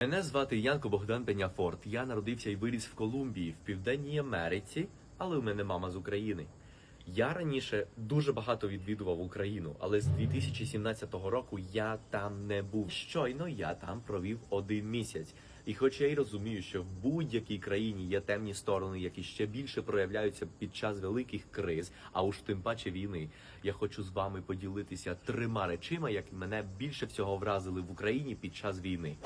Мене звати Янко Богдан Пеняфорт. Я народився і виріс в Колумбії, в Південній Америці, але у мене мама з України. Я раніше дуже багато відвідував Україну, але з 2017 року я там не був. Щойно я там провів один місяць. І хоч я й розумію, що в будь-якій країні є темні сторони, які ще більше проявляються під час великих криз, а уж тим паче війни, я хочу з вами поділитися трьома речима, які мене більше всього вразили в Україні під час війни.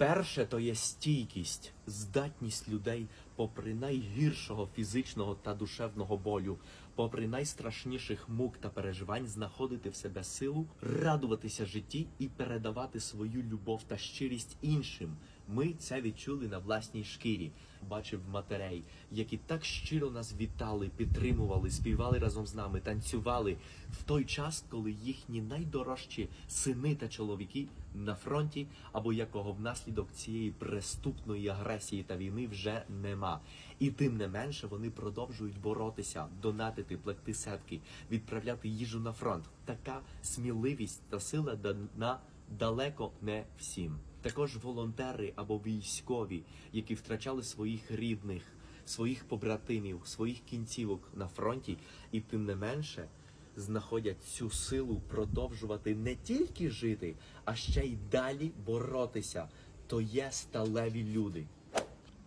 Перше то є стійкість, здатність людей, попри найгіршого фізичного та душевного болю, попри найстрашніших мук та переживань, знаходити в себе силу, радуватися житті і передавати свою любов та щирість іншим. Ми це відчули на власній шкірі. Бачив матерей, які так щиро нас вітали, підтримували, співали разом з нами, танцювали в той час, коли їхні найдорожчі сини та чоловіки на фронті, або якого внаслідок цієї преступної агресії та війни вже нема. І тим не менше вони продовжують боротися, донатити, плекти сетки, відправляти їжу на фронт. Така сміливість та сила дана далеко не всім. Також волонтери або військові, які втрачали своїх рідних, своїх побратимів, своїх кінцівок на фронті, і тим не менше знаходять цю силу продовжувати не тільки жити, а ще й далі боротися. То є сталеві люди.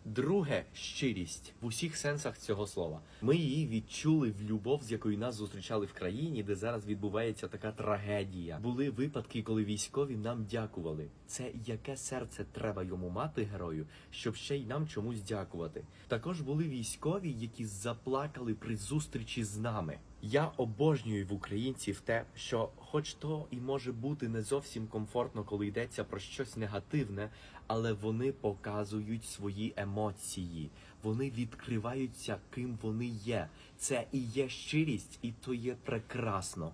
Друге щирість в усіх сенсах цього слова. Ми її відчули в любов, з якою нас зустрічали в країні, де зараз відбувається така трагедія. Були випадки, коли військові нам дякували. Це яке серце треба йому мати герою, щоб ще й нам чомусь дякувати. Також були військові, які заплакали при зустрічі з нами. Я обожнюю в українців те, що, хоч то і може бути не зовсім комфортно, коли йдеться про щось негативне, але вони показують свої емоції, вони відкриваються, ким вони є. Це і є щирість, і то є прекрасно.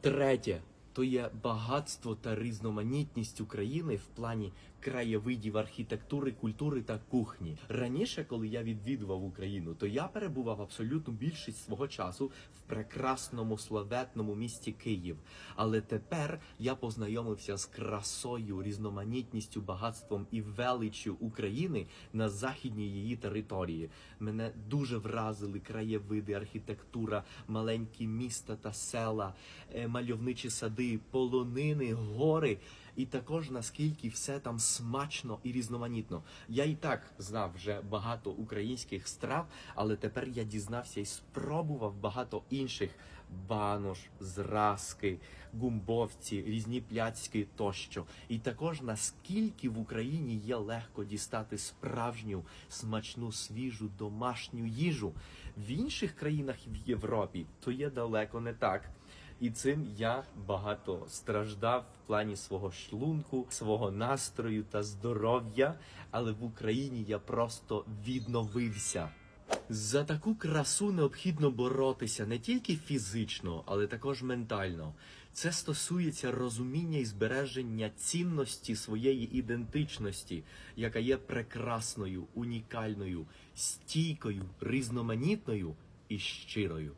Третє. То є багатство та різноманітність України в плані краєвидів, архітектури, культури та кухні. Раніше, коли я відвідував Україну, то я перебував абсолютну більшість свого часу в прекрасному славетному місті Київ. Але тепер я познайомився з красою, різноманітністю, багатством і величчю України на західній її території. Мене дуже вразили краєвиди, архітектура, маленькі міста та села, е, мальовничі сади, полонини, гори. І також наскільки все там смачно і різноманітно. Я і так знав вже багато українських страв, але тепер я дізнався і спробував багато інших банош, зразки, гумбовці, різні пляцьки тощо. І також наскільки в Україні є легко дістати справжню смачну свіжу домашню їжу в інших країнах в Європі, то є далеко не так. І цим я багато страждав в плані свого шлунку, свого настрою та здоров'я. Але в Україні я просто відновився. За таку красу необхідно боротися не тільки фізично, але також ментально. Це стосується розуміння і збереження цінності своєї ідентичності, яка є прекрасною, унікальною, стійкою, різноманітною і щирою.